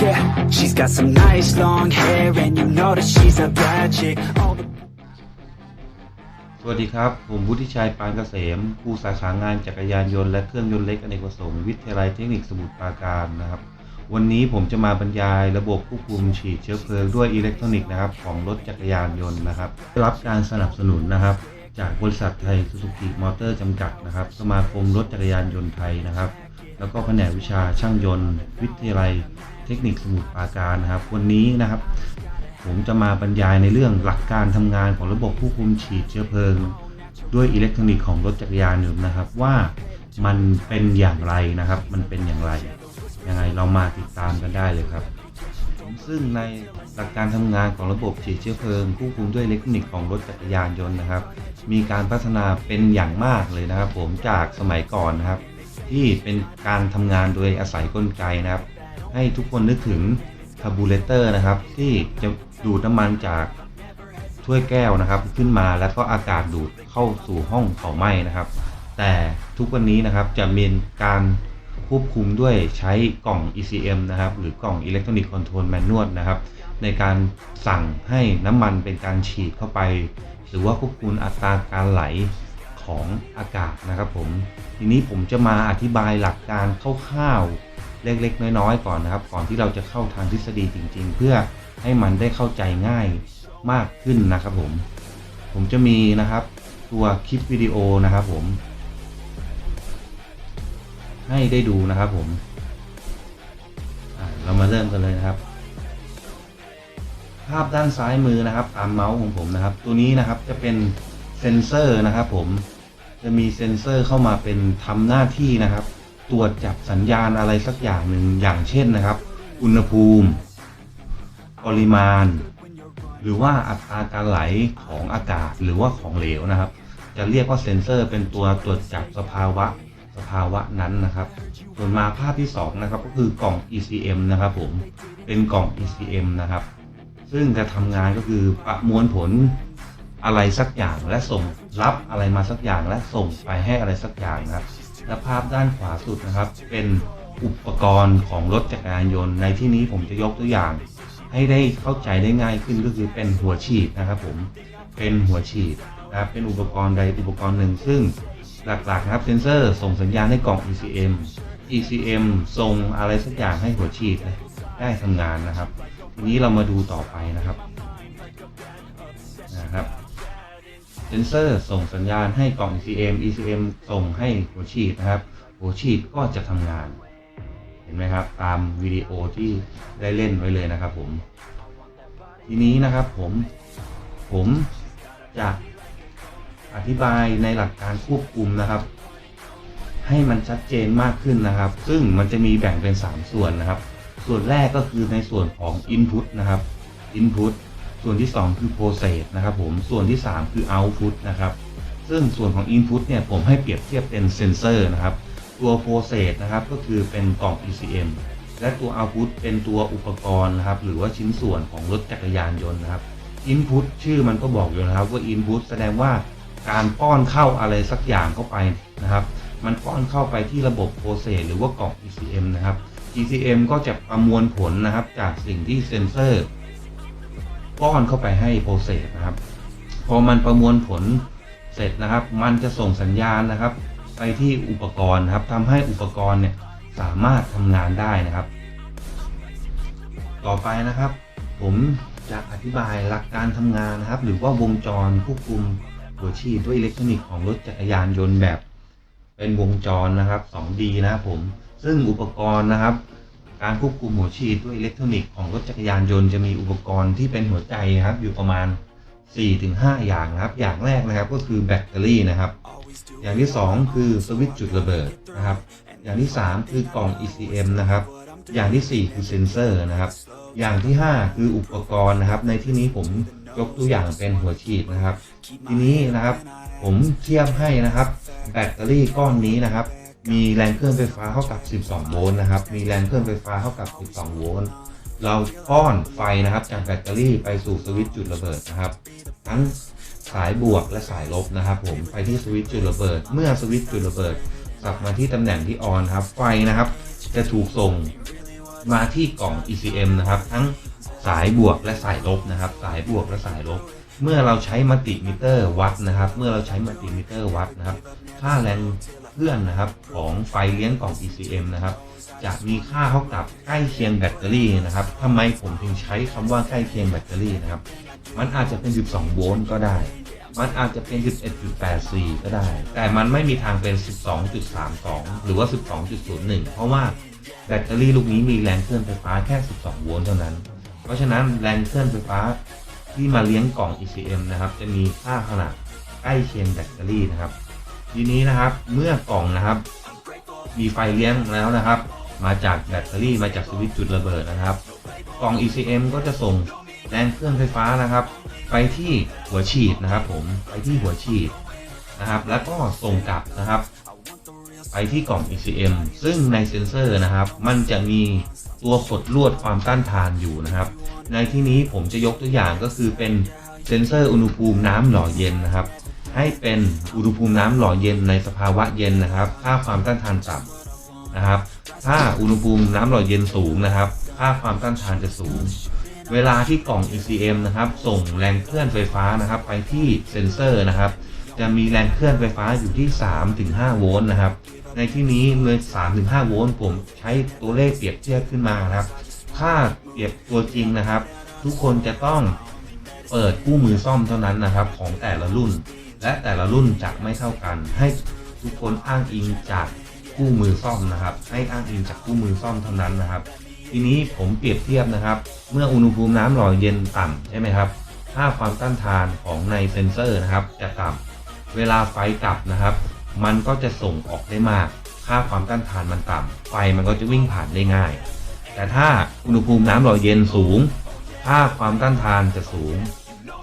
Yeah, she's got some nice long hair, and you know that she's a bad chick. สวัสดีครับ ผมวุฒิชัยปานเกษมครูสาขางานจักรยานยนต์และเครื่องยนต์เล็กอเนกประสงค์วิทยาลัยเทคนิคสมุทรปราการนะครับ วันนี้ผมจะมาบรรยายระบบควบคุมฉีดเชื้อเพลิงด้วยอิเล็กทรอนิกส์นะครับของรถจักรยานยนต์นะครับได้รับการสนับสนุนนะครับ จากบริษัทไทยซูซูกิมอเตอร์จำกัดนะครับ สมาคมรถจักรยานยนต์ไทยนะครับ แล้วก็แผนกวิชาช่างยนต์ วิทยาลัย เทคนิคสมุทรปราการนะครับ วันนี้นะครับ ผมจะมาบรรยายในเรื่องหลักการทำงานของระบบควบคุมฉีดเชื้อเพลิง ด้วยอิเล็กทรอนิกส์ของรถจักรยานยนต์นะครับ ว่ามันเป็นอย่างไรนะครับ มันเป็นอย่างไรยังไงเรามาติดตามกันได้เลยครับ ซึ่งในหลักการทำงานของระบบฉีดเชื้อเพลิงควบคุมด้วยอิเล็กทรอนิกส์ของรถจักรยานยนต์นะครับ มีการพัฒนาเป็นอย่างมากเลยนะครับ ผมจากสมัยก่อนนะครับ ที่เป็นการทำงานโดยอาศัยกลไกนะครับ ให้ทุกคนนึกถึงคาร์บูเรเตอร์นะครับ ที่จะดูดน้ำมันจากถ้วยแก้วนะครับ ขึ้นมาแล้วก็อากาศดูดเข้าสู่ห้องเผาไหม้นะครับ แต่ทุกวันนี้นะครับจะมีการควบคุมด้วยใช้กล่อง ECM นะครับ หรือกล่อง Electronic Control Manual นะครับ ในการสั่งให้น้ำมันเป็นการฉีดเข้าไป หรือว่าควบคุมอัตราการไหลของอากาศนะครับผม ทีนี้ผมจะมาอธิบายหลักการคร่าวๆ เล็กๆ น้อยๆ ก่อนนะครับ ก่อนที่เราจะเข้าทางทฤษฎีจริง ๆ เพื่อให้มันได้เข้าใจง่ายมากขึ้นนะครับผม ผมจะมีนะครับตัวคลิปวิดีโอนะครับผม ให้ได้ดูนะครับผมเรามาเริ่มกันเลยนะครับ ภาพด้านซ้ายมือนะครับ ตามเมาส์ของผมนะครับ ตัวนี้นะครับจะเป็นเซนเซอร์นะครับผมจะมีเซนเซอร์เข้ามาเป็นทำหน้าที่นะครับ ตรวจจับสัญญาณอะไรสักอย่างหนึ่งอย่างเช่นนะครับ อุณหภูมิ ปริมาณ หรือว่าอัตราการไหลของอากาศหรือว่าของเหลวนะครับ จะเรียกว่าเซ็นเซอร์เป็นตัวตรวจจับสภาวะสภาวะนั้นนะครับ ส่วนมาภาพที่สองนะครับก็คือกล่อง ECM นะครับผมเป็นกล่อง ECM นะครับ ซึ่งจะทำงานก็คือประมวลผลอะไรสักอย่างและส่งรับอะไรมาสักอย่างและส่งไปให้อะไรสักอย่างนะครับ และภาพด้านขวาสุดนะครับ เป็นอุปกรณ์ของรถจักรยานยนต์ ในที่นี้ผมจะยกตัวอย่าง ให้ได้เข้าใจได้ง่ายขึ้นก็คือเป็นหัวฉีดนะครับ ผมเป็นหัวฉีดนะครับเป็นอุปกรณ์ใดอุปกรณ์หนึ่ง ซึ่งหลักๆนะครับเซนเซอร์ส่งสัญญาณให้กล่อง ECM ECM ส่งอะไรสักอย่างให้หัวฉีดได้ทำงานนะครับทีนี้เรามาดูต่อไปนะครับนะครับ เซนเซอร์ส่งสัญญาณให้กล่อง ECM ECM ส่งให้หัวฉีดนะครับ หัวฉีดก็จะทำงาน เห็นไหมครับ ตามวิดีโอที่ได้เล่นไว้เลยนะครับผม ทีนี้นะครับผมผมจะอธิบายในหลักการควบคุมนะครับ ให้มันชัดเจนมากขึ้นนะครับ ซึ่งมันจะมีแบ่งเป็น 3 ส่วนนะครับ ส่วนแรกก็คือในส่วนของ Input นะครับ Input ส่วนที่ 2 คือ Process นะครับผม ส่วนที่ 3 คือ Output นะครับ ซึ่งส่วนของ Input เนี่ยผมให้เปรียบเทียบเป็นเซนเซอร์นะครับ ตัว Process นะครับก็คือเป็นกล่อง ECM และตัว Output เป็นตัวอุปกรณ์นะครับ หรือว่าชิ้นส่วนของรถจักรยานยนต์นะครับ Input ชื่อมันก็บอกอยู่นะครับว่า Input แสดงว่าการป้อนเข้าอะไรสักอย่างเข้าไปนะครับ มันป้อนเข้าไปที่ระบบ Process หรือว่ากล่อง ECM นะครับ ECM ก็จะประมวลผลนะครับจากสิ่งที่เซนเซอร์ ป้อนเข้าไปให้ Process นะครับ พอมันประมวลผลเสร็จนะครับ มันจะส่งสัญญาณนะครับ ไปที่อุปกรณ์นะครับทำให้อุปกรณ์เนี่ยสามารถทำงานได้นะครับ ต่อไปนะครับ ผมจะอธิบายหลักการทำงานนะครับ หรือว่าวงจรควบคุมหัวฉีดด้วยอิเล็กทรอนิกส์ของรถจักรยานยนต์แบบ เป็นวงจรนะครับ 2D นะครับผม ซึ่งอุปกรณ์นะครับ การควบคุมหัวฉีดด้วยอิเล็กทรอนิกส์ของรถจักรยานยนต์จะมีอุปกรณ์ที่เป็นหัวใจนะครับ อยู่ประมาณ 4-5 อย่างนะครับ อย่างแรกนะครับก็คือแบตเตอรี่นะครับ อย่างที่ 2 คือสวิตช์จุดระเบิดนะครับ อย่างที่ 3 คือกล่อง ECM นะครับ อย่างทีสี่4 คือเซนเซอร์นะครับ อย่างที่ 5 คืออุปกรณ์นะครับ ในที่นี้ผมยกตัวอย่างเป็นหัวฉีดนะครับ ทีนี้นะครับผมเทียบให้นะครับ แบตเตอรี่ก้อนนี้นะครับ มีแรงเคลื่อนไฟฟ้าเท่ากับ 12 โวลต์นะครับ มีแรงเคลื่อนไฟฟ้าเท่ากับ 12 โวลต์ เราป้อนไฟนะครับจากแบตเตอรี่ไปสู่สวิตช์จุดระเบิดนะครับ ทั้งสายบวกและสายลบนะครับผมไปที่สวิตช์จุดระเบิด เมื่อสวิตช์จุดระเบิดสับมาที่ตำแหน่งที่ออนครับ ไฟนะครับ จะถูกส่งมาที่กล่อง ECM นะครับ ทั้งสายบวกและสายลบนะครับ สายบวกและสายลบ เมื่อเราใช้มัลติมิเตอร์วัดนะครับ เมื่อเราใช้มัลติมิเตอร์วัดนะครับ ค่าแรง เพื่อนนะครับของไฟเลี้ยงกล่อง ECM นะครับจะมีค่าเท่ากับใกล้เคียงแบตเตอรี่นะครับทำไมผมถึงใช้คำว่าใกล้เคียงแบตเตอรี่นะครับ มันอาจจะเป็น 12 โวลต์ก็ได้ มันอาจจะเป็น 11.84 ก็ได้ แต่มันไม่มีทางเป็น 12.32 หรือว่า 12.01 เพราะว่าแบตเตอรี่ลูกนี้มีแรงเคลื่อนไฟฟ้าแค่ 12 โวลต์เท่านั้น เพราะฉะนั้นแรงเคลื่อนไฟฟ้าที่มาเลี้ยงกล่อง ECM นะครับ จะมีค่าขนาดใกล้เคียงแบตเตอรี่นะครับ ทีนี้นะครับเมื่อกล่องนะครับ มีไฟเลี้ยงแล้วนะครับ มาจากแบตเตอรี่มาจากสวิตช์จุดระเบิดนะครับ กล่อง ECM ก็จะส่งแรงเครื่องไฟฟ้านะครับ ไปที่หัวฉีดนะครับ ผมไปที่หัวฉีดนะครับ แล้วก็ส่งกลับนะครับ ไปที่กล่อง ECM ซึ่งในเซ็นเซอร์นะครับ มันจะมีตัวขดลวดความต้านทานอยู่นะครับ ในที่นี้ผมจะยกตัวอย่างก็คือเป็นเซ็นเซอร์อุณหภูมิน้ำหล่อเย็นนะครับ ให้เป็นอุณหภูมิน้ำหล่อเย็นในสภาวะเย็นนะครับ ค่าความต้านทานต่ำนะครับ ถ้าอุณหภูมิน้ำหล่อเย็นสูงนะครับ ค่าความต้านทานจะสูง เวลาที่กล่อง ECM นะครับ ส่งแรงเคลื่อนไฟฟ้านะครับ ไปที่เซ็นเซอร์นะครับ จะมีแรงเคลื่อนไฟฟ้าอยู่ที่ 3-5 โวลต์นะครับ ในที่นี้เลย3-5 โวลต์ผมใช้ตัวเลขเปรียบเทียบขึ้นมานะครับ ถ้าเปรียบตัวจริงนะครับ ทุกคนจะต้องเปิดคู่มือซ่อมเท่านั้นนะครับ ของแต่ละรุ่น และแต่ละรุ่นจะไม่เท่ากัน ให้ทุกคนอ้างอิงจากคู่มือซ่อมนะครับ ให้อ้างอิงจากคู่มือซ่อมเท่านั้นนะครับ ทีนี้ผมเปรียบเทียบนะครับ เมื่ออุณหภูมิน้ำหล่อเย็นต่ำใช่ไหมครับค่าความต้านทานของในเซ็นเซอร์นะครับ จะต่ำเวลาไฟกลับนะครับ มันก็จะส่งออกได้มาก ค่าความต้านทานมันต่ำไฟมันก็จะวิ่งผ่านได้ง่าย แต่ถ้าอุณหภูมิน้ำหล่อเย็นสูง ค่าความต้านทานจะสูง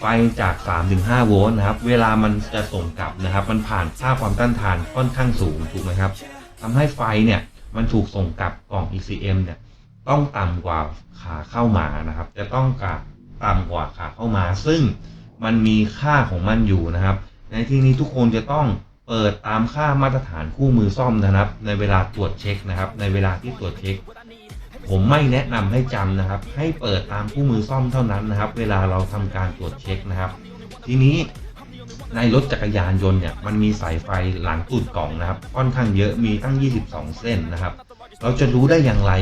ไฟจาก 3-5 โวลต์นะครับ เวลามันจะส่งกลับนะครับ มันผ่านค่าความต้านทานค่อนข้างสูงถูกไหมครับทำให้ไฟเนี่ยมันถูกส่งกลับกล่อง ECM เนี่ยต้องต่ำกว่าขาเข้ามานะครับ จะต้องกับต่ำกว่าขาเข้ามา ซึ่งมันมีค่าของมันอยู่นะครับ ในที่นี้ทุกคนจะต้องเปิดตามค่ามาตรฐานคู่มือซ่อมนะครับ ในเวลาตรวจเช็คนะครับ ในเวลาที่ตรวจเช็ค ผมไม่แนะนำให้จำนะครับ ให้เปิดตามคู่มือซ่อมเท่านั้นนะครับ เวลาเราทำการตรวจเช็คนะครับ ทีนี้ในรถจักรยานยนต์เนี่ยมันมีสายไฟหลังตูดกล่องนะครับ ค่อนข้างเยอะมีตั้ง 22 เส้นนะครับ เราจะรู้ได้อย่างไร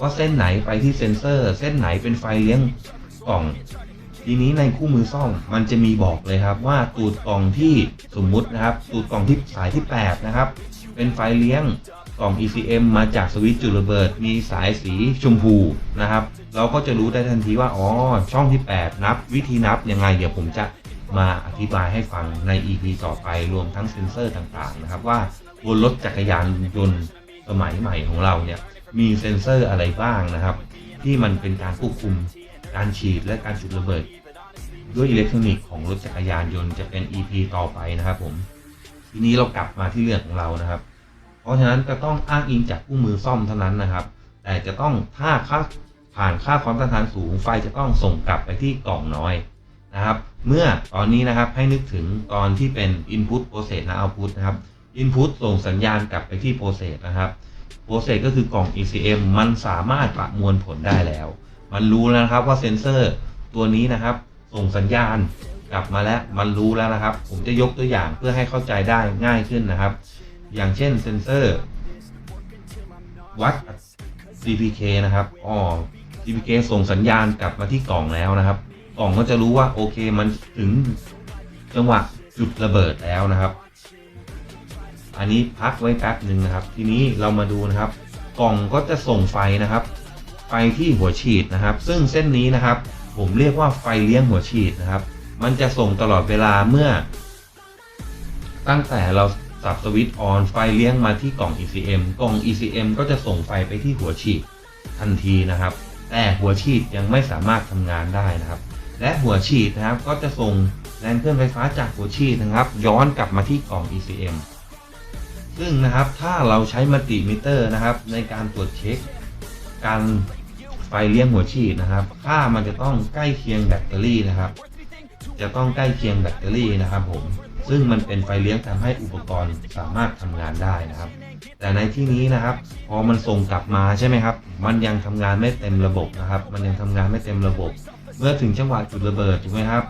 ว่าเส้นไหนไปที่เซ็นเซอร์ เส้นไหนเป็นไฟเลี้ยงกล่อง ทีนี้ในคู่มือซ่อมมันจะมีบอกเลยครับว่าตูดกล่องที่สมมุตินะครับ ตูดกล่องที่สายที่ 8 นะครับ เป็นไฟเลี้ยง กล่อง ECM มาจากสวิตช์จุดระเบิด มีสายสีชมพูนะครับ เราก็จะรู้ได้ทันทีว่า อ๋อ ช่องที่ 8 นับ วิธีนับยังไง เดี๋ยวผมจะมาอธิบายให้ฟังใน EP ต่อไปรวมทั้งเซ็นเซอร์ต่างๆนะครับ ว่าบนรถจักรยานยนต์สมัยใหม่ของเราเนี่ยมีเซ็นเซอร์อะไรบ้างนะครับ ที่มันเป็นการควบคุมการฉีดและการจุดระเบิด ด้วยอิเล็กทรอนิกส์ของรถจักรยานยนต์จะเป็น EP ต่อไปนะครับผมทีนี้เรากลับมาที่เรื่องของเรานะครับ เพราะฉะนั้นจะต้องอ้างอิงจากคู่มือซ่อมเท่านั้นนะครับ แต่จะต้องถ้าค่าผ่านค่าความต้านทานสูงไฟจะต้องส่งกลับไปที่กล่องน้อยนะครับ เมื่อตอนนี้นะครับให้นึกถึงตอนที่เป็น input process และ output นะครับ input ส่งสัญญาณกลับไปที่ process นะครับ process ก็คือกล่อง ECM มันสามารถประมวลผลได้แล้ว มันรู้แล้วนะครับว่าเซนเซอร์ตัวนี้นะครับ ส่งสัญญาณกลับมาแล้วมันรู้แล้วนะครับ ผมจะยกตัวอย่างเพื่อให้เข้าใจได้ง่ายขึ้นนะครับ อย่างเช่นเซนเซอร์วัด CPK นะครับอ๋อ CPK ส่งสัญญาณกลับมาที่กล่องแล้วนะครับ กล่องก็จะรู้ว่าโอเคมันถึงจังหวะจุดระเบิดแล้วนะครับ อันนี้พักไว้แป๊บหนึ่งนะครับ ทีนี้เรามาดูนะครับ กล่องก็จะส่งไฟนะครับไปที่หัวฉีดนะครับ ซึ่งเส้นนี้นะครับ ผมเรียกว่าไฟเลี้ยงหัวฉีดนะครับ มันจะส่งตลอดเวลาเมื่อ ตั้งแต่เรา สับสวิตช์ออนไฟเลี้ยงมาที่กล่อง ECM กล่อง ECM ก็จะส่งไฟไปที่หัวฉีดทันทีนะครับ แต่หัวฉีดยังไม่สามารถทำงานได้นะครับ และหัวฉีดนะครับก็จะส่งแรงเคลื่อนไฟฟ้าจากหัวฉีดนะครับ ย้อนกลับมาที่กล่อง ECM ซึ่งนะครับถ้าเราใช้มัลติมิเตอร์นะครับ ในการตรวจเช็ค การไฟเลี้ยงหัวฉีดนะครับค่ามันจะต้องใกล้เคียงแบตเตอรี่นะครับ จะต้องใกล้เคียงแบตเตอรี่นะครับผม ซึ่งมันเป็นไฟเลี้ยงทำให้อุปกรณ์สามารถทำงานได้นะครับ แต่ในที่นี้นะครับพอมันส่งกลับมาใช่ไหมครับ มันยังทำงานไม่เต็มระบบนะครับ มันยังทำงานไม่เต็มระบบ เมื่อถึงจังหวะจุดระเบิดถูกไหมครับ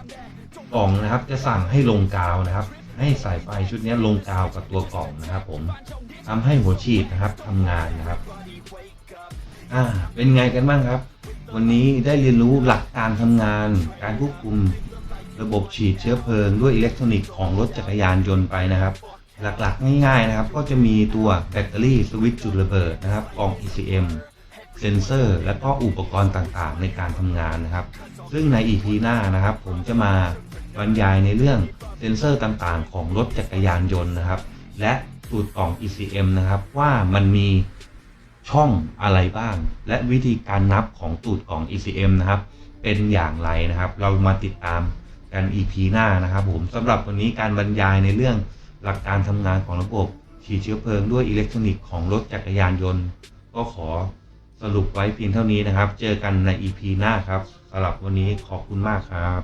กล่องนะครับจะสั่งให้ลงกาวนะครับ ให้สายไฟชุดนี้ลงกาวกับตัวกล่องนะครับ ผมทำให้หัวฉีดนะครับทำงานนะครับอ่าเป็นไงกันบ้างครับ วันนี้ได้เรียนรู้หลักการทำงาน การควบคุม ระบบฉีดเชื้อเพลิงด้วยอิเล็กทรอนิกส์ของรถจักรยานยนต์ไปนะครับ หลักๆ ง่ายๆนะครับ ก็จะมีตัวแบตเตอรี่สวิตช์จุดระเบิดนะครับกล่อง ECM เซนเซอร์ และก็อุปกรณ์ต่างๆ ในการทำงานนะครับ ซึ่งใน EP หน้านะครับ ผมจะมาบรรยายในเรื่องเซนเซอร์ต่างๆ ของรถจักรยานยนต์นะครับ และสูตรกล่อง ECM นะครับ ว่ามันมีช่องอะไรบ้าง และวิธีการนับของตูดกล่อง ECM นะครับ เป็นอย่างไรนะครับ เรามาติดตาม กัน EP หน้านะครับผมสำหรับวันนี้การบรรยายในเรื่องหลักการทำงานของระบบฉีดเชื้อเพลิงด้วยอิเล็กทรอนิกส์ของรถจักรยานยนต์ ก็ขอสรุปไว้เพียงเท่านี้นะครับ เจอกันใน EP หน้าครับสำหรับวันนี้ขอบคุณมากครับ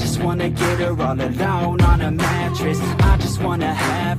Just wanna get her all alone on a mattress I just wanna have